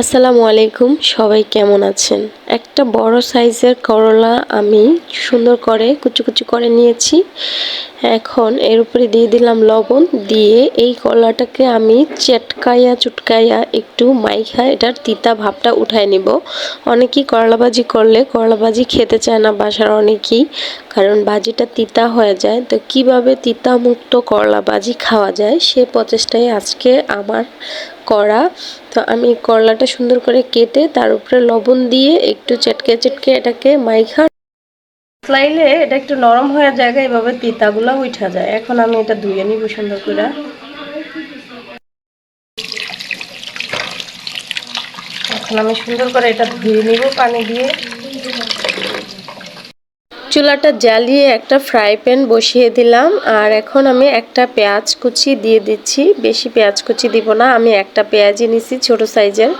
আসসালামু আলাইকুম, সবাই কেমন আছেন? একটা বড় সাইজের করলা আমি সুন্দর করে কুচি কুচি করে নিয়েছি। এখন এর উপরে দিয়ে দিলাম লবণ, দিয়ে এই করলাটাকে আমি চেটকাইয়া চুটকাইয়া একটু মাইখা এটার তিতা ভাবটা উঠায় নিব। অনেকেই করলাবাজি করলে করলাবাজি খেতে চায় না বাসার অনেকেই, কারণ ভাজিটা তিতা হয়ে যায়। তো কীভাবে তিতা মুক্ত করলা ভাজি খাওয়া যায় সে প্রচেষ্টাই আজকে আমার করা তো আমি করলাটা সুন্দর করে কেটে তার উপরে লবণ দিয়ে একটু চটকে চটকে এটাকে মাইখা ফ্লাইলে এটা একটু নরম হওয়ার জায়গায় এভাবে তিতাগুলো উঠা যায়। এখন আমি এটা ধুয়ে নিব সুন্দর করে। এখন আমি সুন্দর করে এটা ধুয়ে নিব পানি দিয়ে। চুলাটা জ্বালিয়ে একটা ফ্রাই প্যান বসিয়ে দিলাম। আর এখন আমি একটা পেঁয়াজ কুচি দিয়ে দিচ্ছি। বেশি পেঁয়াজ কুচি দিব না, আমি একটা পেঁয়াজই নিছি ছোট সাইজের।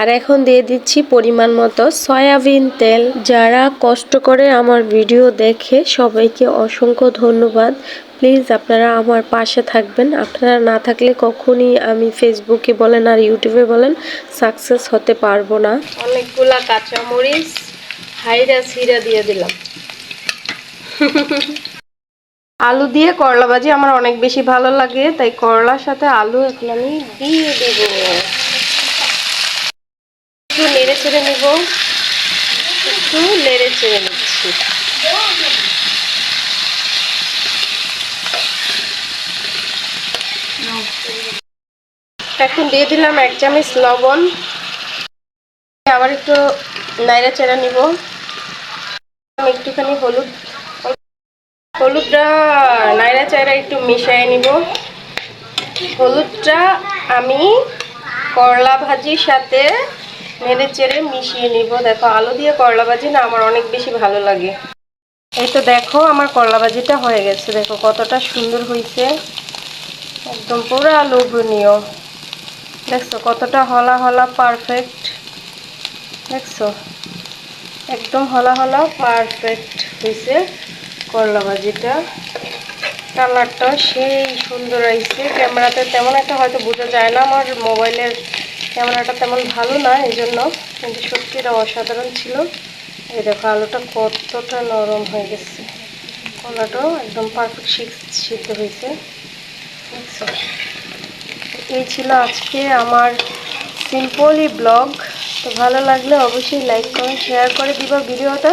আর এখন দিয়ে দিচ্ছি পরিমাণ মতো সয়াবিন তেল। যারা কষ্ট করে আমার ভিডিও দেখে, সবাইকে অসংখ্য ধন্যবাদ। প্লিজ আপনারা আমার পাশে থাকবেন। আপনারা না থাকলে কখনই আমি ফেসবুকে বলেন আর ইউটিউবে বলেন সাকসেস হতে পারব না। অনেকগুলা কাঁচামরিচ হাইরা সিরা দিয়ে দিলাম। আলু দিয়ে করলা ভাজি আমার অনেক বেশি ভালো লাগে, তাই করলার সাথে আলু এখন আমি দিয়ে দেব। একটু নেড়ে চেড়ে নিব। একটু নেড়ে চেড়ে নিচ্ছি। এখন দিয়ে দিলাম এক চামচ লবণ। আবার একটু নাইড়া চেড়ে নিব। একটুখানি হলুদ হলুদটা নাইরা চাইরা একটু মিশিয়ে নিব। হলুদটা আমি করলা ভাজির সাথে নেড়ে চেড়ে মিশিয়ে নিব। দেখো, আলু দিয়ে করলা ভাজি না আমার অনেক বেশি ভালো লাগে। এই তো দেখো, আমার করলা ভাজিটা হয়ে গেছে। দেখো, কতটা সুন্দর হয়েছে। একদম পুরো লোভনীয়। দেখছ, কতটা হলা হলা পারফেক্ট দেখছ? একদম হলা হলা পারফেক্ট হয়েছে। করলা ভাজিটা কালারটা সেই সুন্দর আইছে। ক্যামেরাতে তেমন একটা হয়তো বোঝা যায় না আমার মোবাইলের ক্যামেরাটা তেমন ভালো না এই জন্য কিন্তু সত্যি এটা অসাধারণ ছিল। এই দেখো, আলুটা কতটা নরম হয়ে গেছে। কলাটাও একদম পারফেক্ট সিদ্ধ হয়েছে। এই ছিল আজকে আমার সিম্পলি ব্লগ তো ভালো লাগলে অবশ্যই লাইক করে শেয়ার করে দিবা ভিডিওটা।